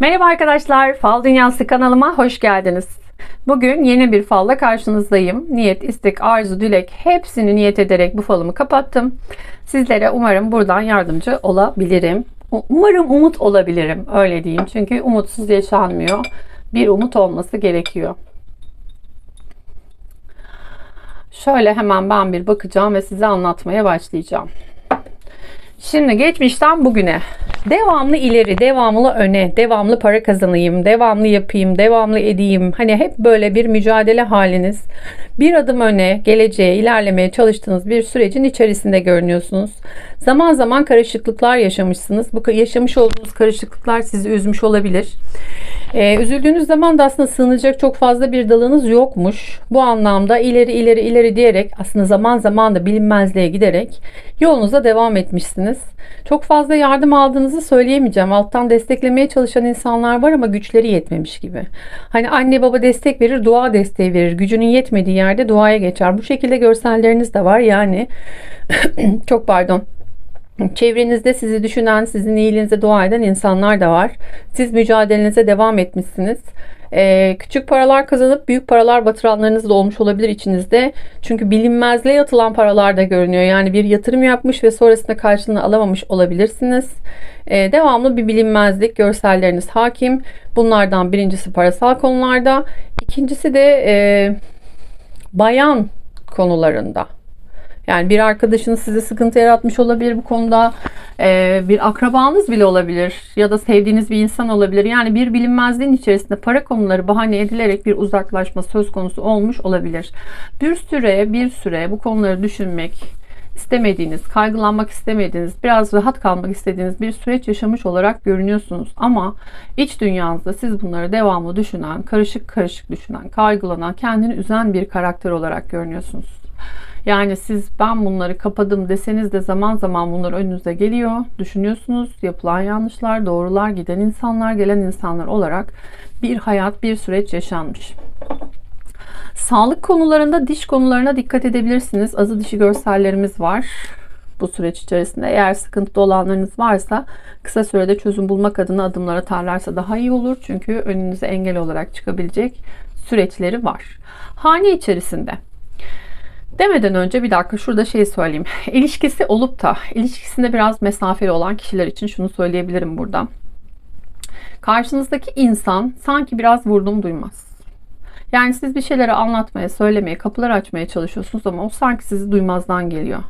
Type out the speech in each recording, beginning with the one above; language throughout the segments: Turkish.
Merhaba arkadaşlar, Fal Dünyası kanalıma hoş geldiniz. Bugün yeni bir falla karşınızdayım. Niyet, istek, arzu, dilek hepsini niyet ederek bu falımı kapattım. Sizlere umarım buradan yardımcı olabilirim. Umarım umut olabilirim, öyle diyeyim. Çünkü umutsuz yaşanmıyor. Bir umut olması gerekiyor. Şöyle hemen ben bir bakacağım ve size anlatmaya başlayacağım. Şimdi geçmişten bugüne devamlı ileri, devamlı öne, devamlı para kazanayım, devamlı yapayım, devamlı edeyim. Hani hep böyle bir mücadele haliniz. Bir adım öne, geleceğe, ilerlemeye çalıştığınız bir sürecin içerisinde görünüyorsunuz. Zaman zaman karışıklıklar yaşamışsınız. Bu yaşamış olduğunuz karışıklıklar sizi üzmüş olabilir. Ee, üzüldüğünüz zaman da aslında sığınacak çok fazla bir dalınız yokmuş. Bu anlamda ileri ileri ileri diyerek aslında zaman zaman da bilinmezliğe giderek yolunuza devam etmişsiniz. Çok fazla yardım aldığınızı söyleyemeyeceğim. Alttan desteklemeye çalışan insanlar var ama güçleri yetmemiş gibi. Hani anne baba destek verir, dua desteği verir. Gücünün yetmediği yerde duaya geçer. Bu şekilde görselleriniz de var. Yani çok pardon. Çevrenizde sizi düşünen, sizin iyiliğinize dua eden insanlar da var. Siz mücadelenize devam etmişsiniz. Ee, küçük paralar kazanıp büyük paralar batıranlarınız da olmuş olabilir içinizde. Çünkü bilinmezliğe atılan paralar da görünüyor. Yani bir yatırım yapmış ve sonrasında karşılığını alamamış olabilirsiniz. Ee, devamlı bir bilinmezlik, görselleriniz hakim. Bunlardan birincisi parasal konularda. İkincisi de e, bayan konularında. Yani bir arkadaşınız size sıkıntı yaratmış olabilir bu konuda. Ee, bir akrabanız bile olabilir ya da sevdiğiniz bir insan olabilir. Yani bir bilinmezliğin içerisinde para konuları bahane edilerek bir uzaklaşma söz konusu olmuş olabilir. Bir süre bir süre bu konuları düşünmek istemediğiniz, kaygılanmak istemediğiniz, biraz rahat kalmak istediğiniz bir süreç yaşamış olarak görünüyorsunuz. Ama iç dünyanızda siz bunları devamlı düşünen, karışık karışık düşünen, kaygılanan, kendini üzen bir karakter olarak görünüyorsunuz. Yani siz ben bunları kapadım deseniz de zaman zaman bunlar önünüze geliyor. Düşünüyorsunuz yapılan yanlışlar, doğrular, giden insanlar, gelen insanlar olarak bir hayat, bir süreç yaşanmış. Sağlık konularında diş konularına dikkat edebilirsiniz. Azı dişi görsellerimiz var bu süreç içerisinde. Eğer sıkıntıda olanlarınız varsa kısa sürede çözüm bulmak adına adımlar atarlarsa daha iyi olur. Çünkü önünüze engel olarak çıkabilecek süreçleri var. Hane içerisinde Demeden önce bir dakika şurada şey söyleyeyim. İlişkisi olup da ilişkisinde biraz mesafeli olan kişiler için şunu söyleyebilirim burada. Karşınızdaki insan sanki biraz vurdum duymaz. Yani siz bir şeyleri anlatmaya, söylemeye, kapılar açmaya çalışıyorsunuz ama o sanki sizi duymazdan geliyor.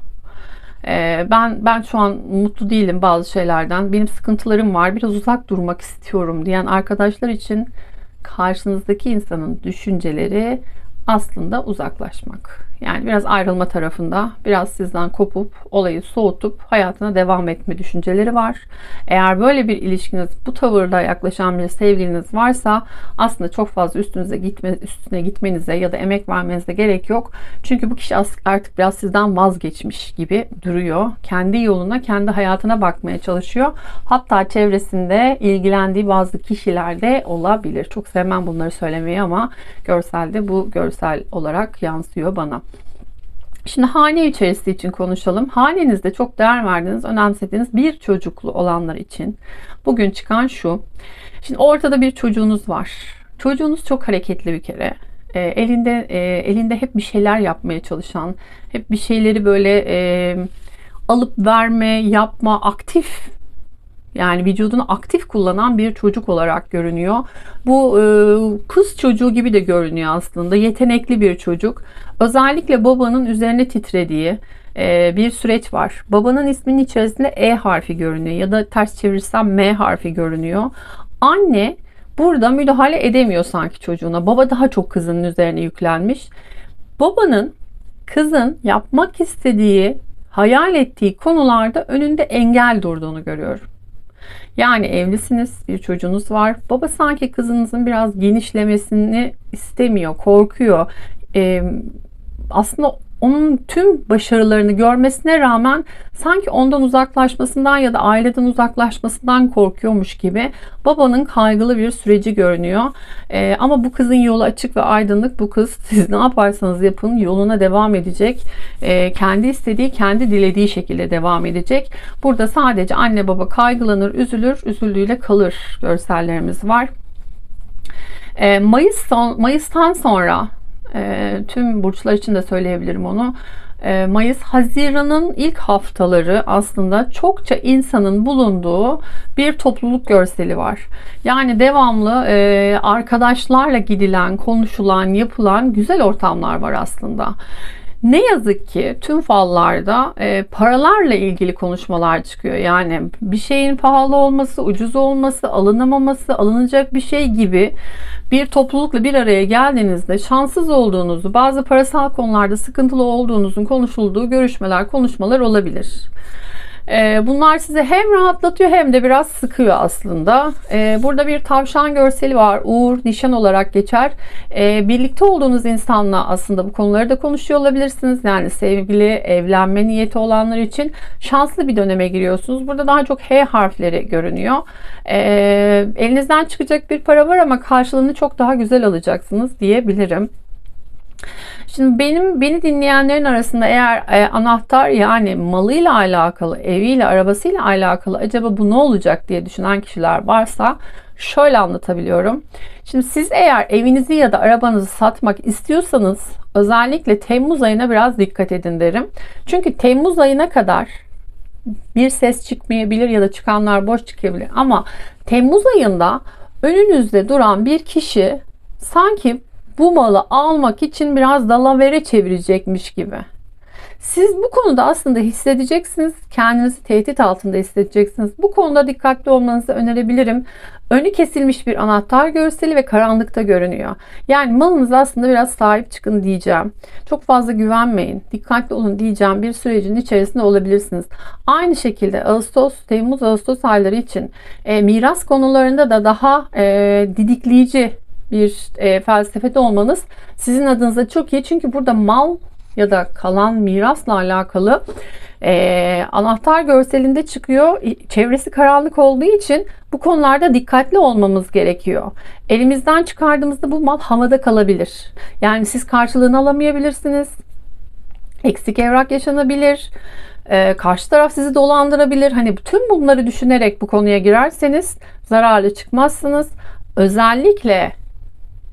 Ee, ben ben şu an mutlu değilim bazı şeylerden. Benim sıkıntılarım var. Biraz uzak durmak istiyorum diyen arkadaşlar için karşınızdaki insanın düşünceleri aslında uzaklaşmak. Yani biraz ayrılma tarafında, biraz sizden kopup, olayı soğutup hayatına devam etme düşünceleri var. Eğer böyle bir ilişkiniz, bu tavırda yaklaşan bir sevgiliniz varsa aslında çok fazla üstünüze gitme, üstüne gitmenize ya da emek vermenize gerek yok. Çünkü bu kişi artık biraz sizden vazgeçmiş gibi duruyor. Kendi yoluna, kendi hayatına bakmaya çalışıyor. Hatta çevresinde ilgilendiği bazı kişiler de olabilir. Çok sevmem bunları söylemeyi ama görselde bu görsel olarak yansıyor bana. Şimdi hane içerisi için konuşalım. Hanenizde çok değer verdiğiniz, önemsediğiniz bir çocuklu olanlar için bugün çıkan şu. Şimdi ortada bir çocuğunuz var. Çocuğunuz çok hareketli bir kere. E, elinde e, elinde hep bir şeyler yapmaya çalışan, hep bir şeyleri böyle e, alıp verme, yapma, aktif yani vücudunu aktif kullanan bir çocuk olarak görünüyor. Bu e, kız çocuğu gibi de görünüyor aslında. Yetenekli bir çocuk. Özellikle babanın üzerine titrediği e, bir süreç var. Babanın isminin içerisinde E harfi görünüyor ya da ters çevirirsem M harfi görünüyor. Anne burada müdahale edemiyor sanki çocuğuna. Baba daha çok kızının üzerine yüklenmiş. Babanın kızın yapmak istediği, hayal ettiği konularda önünde engel durduğunu görüyorum. Yani evlisiniz, bir çocuğunuz var. Baba sanki kızınızın biraz genişlemesini istemiyor, korkuyor. Ee, aslında onun tüm başarılarını görmesine rağmen sanki ondan uzaklaşmasından ya da aileden uzaklaşmasından korkuyormuş gibi babanın kaygılı bir süreci görünüyor. Ee, ama bu kızın yolu açık ve aydınlık. Bu kız siz ne yaparsanız yapın yoluna devam edecek. Ee, kendi istediği, kendi dilediği şekilde devam edecek. Burada sadece anne baba kaygılanır, üzülür, üzüldüğüyle kalır görsellerimiz var. Ee, Mayıs son, Mayıs'tan sonra e, tüm burçlar için de söyleyebilirim onu. E, Mayıs, Haziran'ın ilk haftaları aslında çokça insanın bulunduğu bir topluluk görseli var. Yani devamlı e, arkadaşlarla gidilen, konuşulan, yapılan güzel ortamlar var aslında. Ne yazık ki tüm fallarda e, paralarla ilgili konuşmalar çıkıyor. Yani bir şeyin pahalı olması, ucuz olması, alınamaması, alınacak bir şey gibi bir toplulukla bir araya geldiğinizde şanssız olduğunuzu, bazı parasal konularda sıkıntılı olduğunuzun konuşulduğu görüşmeler, konuşmalar olabilir. Ee, bunlar sizi hem rahatlatıyor hem de biraz sıkıyor aslında. Ee, burada bir tavşan görseli var. Uğur, nişan olarak geçer. Ee, birlikte olduğunuz insanla aslında bu konuları da konuşuyor olabilirsiniz. Yani sevgili, evlenme niyeti olanlar için şanslı bir döneme giriyorsunuz. Burada daha çok H harfleri görünüyor. Elinizden çıkacak bir para var ama karşılığını çok daha güzel alacaksınız diyebilirim. Şimdi benim beni dinleyenlerin arasında eğer e, anahtar yani malıyla alakalı, eviyle, arabasıyla alakalı acaba bu ne olacak diye düşünen kişiler varsa şöyle anlatabiliyorum. Şimdi siz eğer evinizi ya da arabanızı satmak istiyorsanız özellikle Temmuz ayına biraz dikkat edin derim. Çünkü Temmuz ayına kadar bir ses çıkmayabilir ya da çıkanlar boş çıkabilir ama Temmuz ayında önünüzde duran bir kişi sanki bu malı almak için biraz dalavere çevirecekmiş gibi. Siz bu konuda aslında hissedeceksiniz. Kendinizi tehdit altında hissedeceksiniz. Bu konuda dikkatli olmanızı önerebilirim. Önü kesilmiş bir anahtar görseli ve karanlıkta görünüyor. Yani malınız aslında biraz sahip çıkın diyeceğim. Çok fazla güvenmeyin. Dikkatli olun diyeceğim bir sürecin içerisinde olabilirsiniz. Aynı şekilde Ağustos, Temmuz, Ağustos ayları için e, miras konularında da daha e, didikleyici bir e, felsefede olmanız sizin adınıza çok iyi. Çünkü burada mal ya da kalan mirasla alakalı e, anahtar görselinde çıkıyor. Çevresi karanlık olduğu için bu konularda dikkatli olmamız gerekiyor. Elimizden çıkardığımızda bu mal havada kalabilir. Yani siz karşılığını alamayabilirsiniz. Eksik evrak yaşanabilir. Ee, karşı taraf sizi dolandırabilir. Hani tüm bunları düşünerek bu konuya girerseniz zararlı çıkmazsınız. Özellikle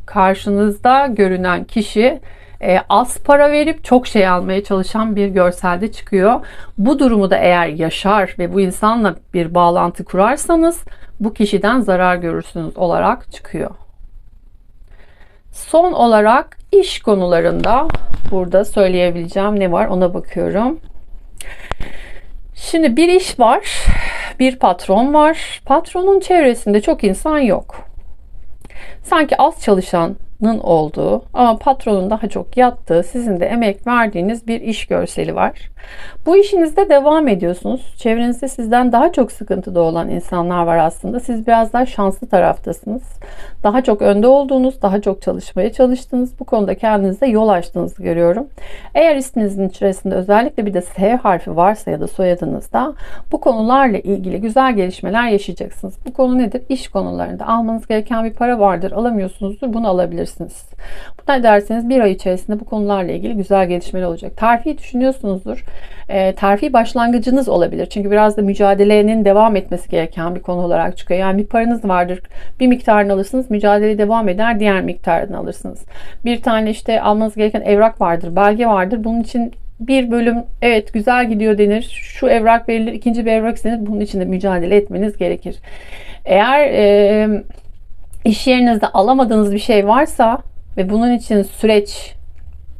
karşınızda görünen kişi e, az para verip çok şey almaya çalışan bir görselde çıkıyor. Bu durumu da eğer yaşar ve bu insanla bir bağlantı kurarsanız bu kişiden zarar görürsünüz olarak çıkıyor. Son olarak iş konularında burada söyleyebileceğim ne var ona bakıyorum. Şimdi bir iş var, bir patron var. Patronun çevresinde çok insan yok. Sanki az çalışanın olduğu ama patronun daha çok yattığı, sizin de emek verdiğiniz bir iş görseli var. Bu işinizde devam ediyorsunuz. Çevrenizde sizden daha çok sıkıntıda olan insanlar var aslında. Siz biraz daha şanslı taraftasınız. Daha çok önde olduğunuz, daha çok çalışmaya çalıştınız. Bu konuda kendinize yol açtığınızı görüyorum. Eğer isminizin içerisinde özellikle bir de S harfi varsa ya da soyadınızda bu konularla ilgili güzel gelişmeler yaşayacaksınız. Bu konu nedir? İş konularında almanız gereken bir para vardır. Alamıyorsunuzdur. Bunu alabilirsiniz. Bu ne derseniz bir ay içerisinde bu konularla ilgili güzel gelişmeler olacak. Terfi düşünüyorsunuzdur e, terfi başlangıcınız olabilir. Çünkü biraz da mücadelenin devam etmesi gereken bir konu olarak çıkıyor. Yani bir paranız vardır. Bir miktarını alırsınız. Mücadele devam eder. Diğer miktarını alırsınız. Bir tane işte almanız gereken evrak vardır. Belge vardır. Bunun için bir bölüm evet güzel gidiyor denir. Şu evrak verilir. ikinci bir evrak istenir. Bunun için de mücadele etmeniz gerekir. Eğer e, iş yerinizde alamadığınız bir şey varsa ve bunun için süreç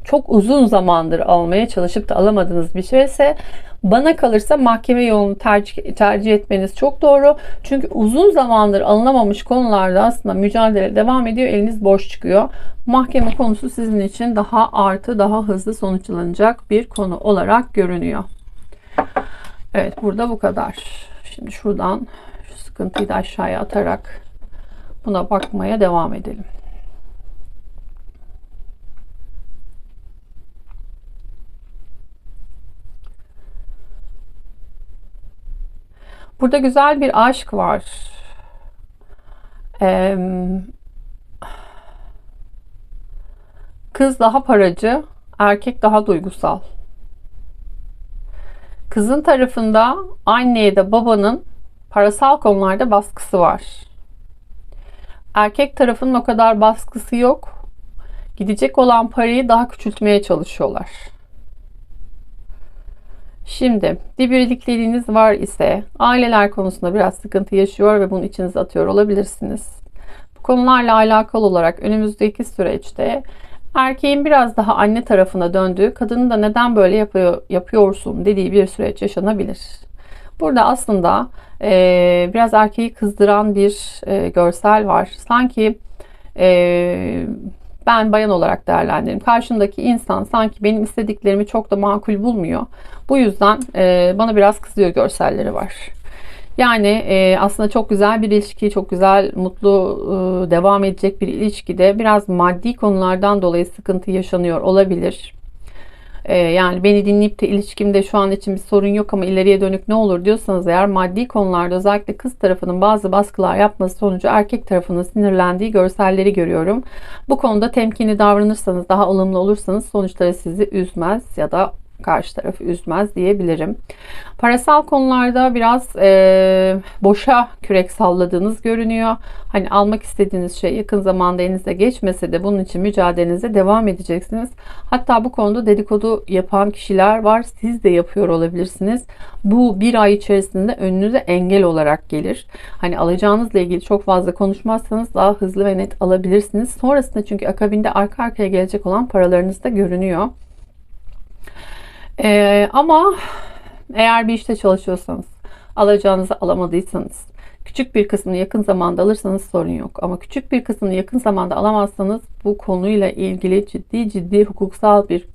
çok uzun zamandır almaya çalışıp da alamadığınız bir şeyse bana kalırsa mahkeme yolunu tercih, tercih etmeniz çok doğru. Çünkü uzun zamandır alınamamış konularda aslında mücadele devam ediyor. Eliniz boş çıkıyor. Mahkeme konusu sizin için daha artı, daha hızlı sonuçlanacak bir konu olarak görünüyor. Evet burada bu kadar. Şimdi şuradan şu sıkıntıyı da aşağıya atarak Buna bakmaya devam edelim. Burada güzel bir aşk var. Ee, kız daha paracı, erkek daha duygusal. Kızın tarafında anneye de babanın parasal konularda baskısı var. Erkek tarafının o kadar baskısı yok. Gidecek olan parayı daha küçültmeye çalışıyorlar. Şimdi bir birlikleriniz var ise aileler konusunda biraz sıkıntı yaşıyor ve bunu içinize atıyor olabilirsiniz. Bu konularla alakalı olarak önümüzdeki süreçte erkeğin biraz daha anne tarafına döndüğü, kadının da neden böyle yapıyor, yapıyorsun dediği bir süreç yaşanabilir. Burada aslında e, biraz erkeği kızdıran bir e, görsel var. Sanki e, ben bayan olarak değerlendiririm. Karşımdaki insan sanki benim istediklerimi çok da makul bulmuyor. Bu yüzden e, bana biraz kızıyor görselleri var. Yani e, aslında çok güzel bir ilişki, çok güzel, mutlu e, devam edecek bir ilişkide biraz maddi konulardan dolayı sıkıntı yaşanıyor olabilir. E, yani beni dinleyip de ilişkimde şu an için bir sorun yok ama ileriye dönük ne olur diyorsanız eğer maddi konularda özellikle kız tarafının bazı baskılar yapması sonucu erkek tarafının sinirlendiği görselleri görüyorum. Bu konuda temkinli davranırsanız, daha ılımlı olursanız sonuçları sizi üzmez ya da karşı tarafı üzmez diyebilirim. Parasal konularda biraz e, boşa kürek salladığınız görünüyor. Hani almak istediğiniz şey yakın zamanda elinize geçmese de bunun için mücadelenize devam edeceksiniz. Hatta bu konuda dedikodu yapan kişiler var. Siz de yapıyor olabilirsiniz. Bu bir ay içerisinde önünüze engel olarak gelir. Hani alacağınızla ilgili çok fazla konuşmazsanız daha hızlı ve net alabilirsiniz. Sonrasında çünkü akabinde arka arkaya gelecek olan paralarınız da görünüyor. Ee, ama eğer bir işte çalışıyorsanız, alacağınızı alamadıysanız, küçük bir kısmını yakın zamanda alırsanız sorun yok. Ama küçük bir kısmını yakın zamanda alamazsanız bu konuyla ilgili ciddi ciddi hukuksal bir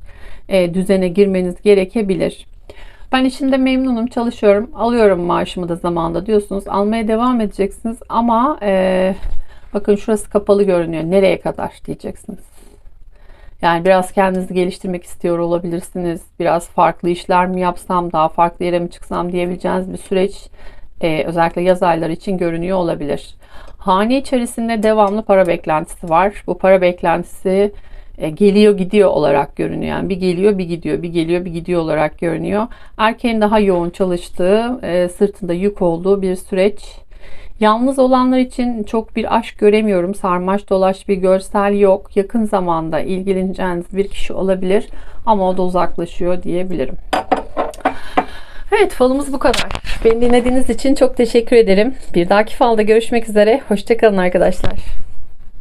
e, düzene girmeniz gerekebilir. Ben işimde memnunum, çalışıyorum, alıyorum maaşımı da zamanda diyorsunuz. Almaya devam edeceksiniz ama e, bakın şurası kapalı görünüyor. Nereye kadar diyeceksiniz. Yani biraz kendinizi geliştirmek istiyor olabilirsiniz. Biraz farklı işler mi yapsam, daha farklı yere mi çıksam diyebileceğiniz bir süreç e, özellikle yaz ayları için görünüyor olabilir. Hane içerisinde devamlı para beklentisi var. Bu para beklentisi e, geliyor gidiyor olarak görünüyor. Yani bir geliyor bir gidiyor, bir geliyor bir gidiyor olarak görünüyor. Erkeğin daha yoğun çalıştığı, e, sırtında yük olduğu bir süreç Yalnız olanlar için çok bir aşk göremiyorum. Sarmaş dolaş bir görsel yok. Yakın zamanda ilgileneceğiniz bir kişi olabilir ama o da uzaklaşıyor diyebilirim. Evet falımız bu kadar. Beni dinlediğiniz için çok teşekkür ederim. Bir dahaki falda görüşmek üzere. Hoşçakalın arkadaşlar.